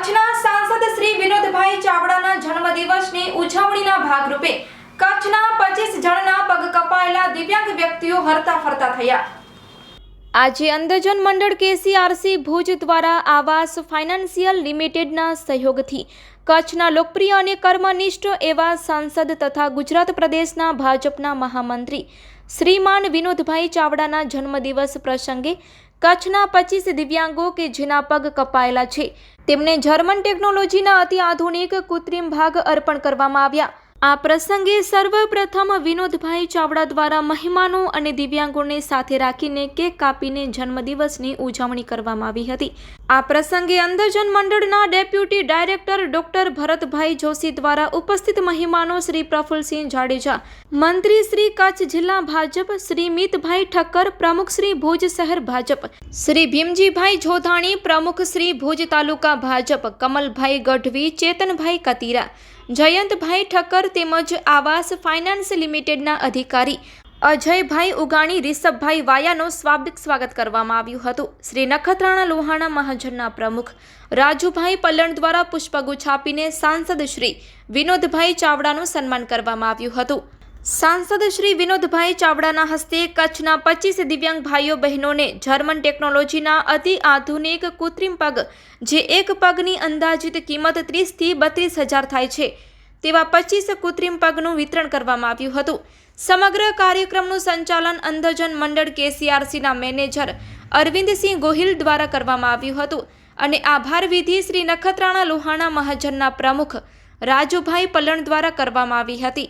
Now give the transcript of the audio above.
કચ્છના સાંસદ શ્રી વિનોદભાઈ ચાવડાના જન્મદિવસની ઉજવણીના ભાગરૂપે કચ્છના પચીસ જણના પગ કપાયેલા દિવ્યાંગ વ્યક્તિઓ હરતા ફરતા થયા. આજે અંધજન મંડળ કેસીઆરસી ભુજ દ્વારા આવાસ ફાઇનાન્શિયલ લિમિટેડના સહયોગથી કચ્છના લોકપ્રિય અને કર્મનિષ્ઠ એવા સાંસદ તથા ગુજરાત પ્રદેશના ભાજપના મહામંત્રી શ્રીમાન વિનોદભાઈ ચાવડાના જન્મદિવસ પ્રસંગે કચ્છના પચીસ દિવ્યાંગો કે જેના પગ કપાયેલા છે. તેમને જર્મન ટેકનોલોજીના અતિ આધુનિક કૃત્રિમ ભાગ અર્પણ કરવામાં આવ્યા. આ પ્રસંગે સર્વપ્રથમ વિનોદભાઈ ચાવડા દ્વારા મહેમાનો અને દિવ્યાંગોને સાથે રાખીને કેક કાપીને જન્મદિવસની ઉજવણી કરવામાં આવી હતી. આ પ્રસંગે અંધજન મંડળના deputy director doctor Bharatbhai Joshi દ્વારા ઉપસ્થિત મહેમાનો શ્રી પ્રફુલસિંહ જાડેજા, મંત્રી શ્રી કચ્છ જિલ્લા ભાજપ, શ્રી મિતભાઈ ઠક્કર, પ્રમુખ શ્રી ભુજ શહેર ભાજપ, શ્રી ભીમજીભાઈ જોધાણી, પ્રમુખ શ્રી ભુજ તાલુકા ભાજપ, કમલભાઈ ગઢવી, ચેતનભાઈ કતીરા, જયંતભાઈ ઠક્કર તેમજ આવાસ ફાઇનાન્સ લિમિટેડના અધિકારી અજયભાઈ ઉગાણી, રિષભભાઈ વાયાનો સ્વાગત સ્વાગત કરવામાં આવ્યું હતું. શ્રી નખત્રાણા લોહાણા મહાજનના પ્રમુખ રાજુભાઈ પલ્લણ દ્વારા પુષ્પગુચ્છ આપીને સાંસદ શ્રી વિનોદભાઈ ચાવડાનું સન્માન કરવામાં આવ્યું હતું. સાંસદ શ્રી વિનોદભાઈ ચાવડાના હસ્તે કચ્છના પચીસ દિવ્યાંગ ભાઈઓ બહેનોને જર્મન ટેકનોલોજીના અતિ આધુનિક કૃત્રિમ પગ, જે એક પગની અંદાજિત કિંમત ત્રીસથી બત્રીસ હજાર થાય છે તેવા પચીસ કૃત્રિમ પગનું વિતરણ કરવામાં આવ્યું હતું. સમગ્ર કાર્યક્રમનું સંચાલન અંધજન મંડળ કેસીઆરસીના મેનેજર અરવિંદસિંહ ગોહિલ દ્વારા કરવામાં આવ્યું હતું અને આભાર વિધિ શ્રી નખત્રાણા લોહાણા મહાજનના પ્રમુખ રાજુભાઈ પલણ દ્વારા કરવામાં આવી હતી.